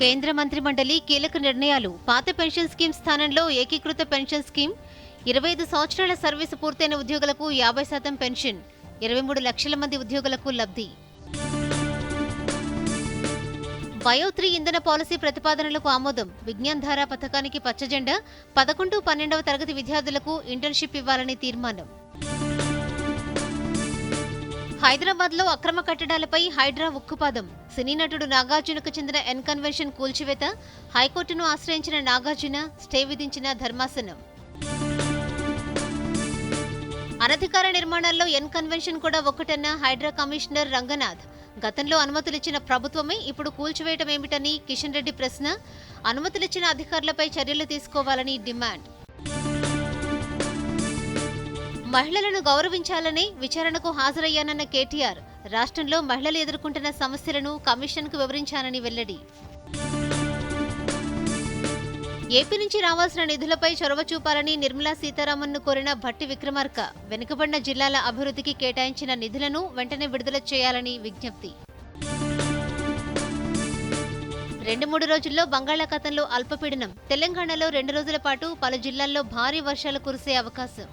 కేంద్ర మంత్రి మండలి కీలక నిర్ణయాలు. పాత పెన్షన్ స్కీమ్ స్థానంలో ఏకీకృత పెన్షన్ స్కీమ్ ఇరవై ఐదు సంవత్సరాల సర్వీసు పూర్తయిన ఉద్యోగులకు యాభై శాతం పెన్షన్ ఇరవై మూడు లక్షల మంది ఉద్యోగులకు లబ్ధి. బయోత్రీ ఇంధన పాలసీ ప్రతిపాదనలకు ఆమోదం. విజ్ఞాన్ ధార పథకానికి పచ్చజెండా పదకొండు పన్నెండవ తరగతి విద్యార్థులకు ఇంటర్న్షిప్ ఇవ్వాలని తీర్మానం. హైదరాబాద్లో అక్రమ కట్టడాలపై హైడ్రా ఉక్కుపాదం. సినీ నటుడు నాగార్జునకు చెందిన ఎన్ కన్వెన్షన్ కూల్చివేత హైకోర్టును ఆశ్రయించిన నాగార్జున స్టే విధించిన ధర్మాసనం. అనధికార నిర్మాణాల్లో ఎన్ కన్వెన్షన్ కూడా ఒక్కటన్న హైడ్రా కమిషనర్ రంగనాథ్. గతంలో అనుమతులిచ్చిన ప్రభుత్వమే ఇప్పుడు కూల్చివేయటం ఏమిటని కిషన్ రెడ్డి ప్రశ్న అనుమతులిచ్చిన అధికారులపై చర్యలు తీసుకోవాలని డిమాండ్. మహిళలను గౌరవించాలని విచారణకు హాజరయ్యానన్న కేటీఆర్. రాష్ట్రంలో మహిళలు ఎదుర్కొంటున్న సమస్యలను కమిషన్కు వివరించానని వెల్లడి. ఏపీ నుంచి రావాల్సిన నిధులపై చొరవ చూపాలని నిర్మలా సీతారామన్ను కోరిన భట్టి విక్రమార్క వెనుకబడిన జిల్లాల అభివృద్ధికి కేటాయించిన నిధులను వెంటనే విడుదల చేయాలని విజ్ఞప్తి. రెండు మూడు రోజుల్లో బంగాళాఖాతంలో అల్పపీడనం. తెలంగాణలో రెండు రోజుల పాటు పలు జిల్లాల్లో భారీ వర్షాలు కురిసే అవకాశం.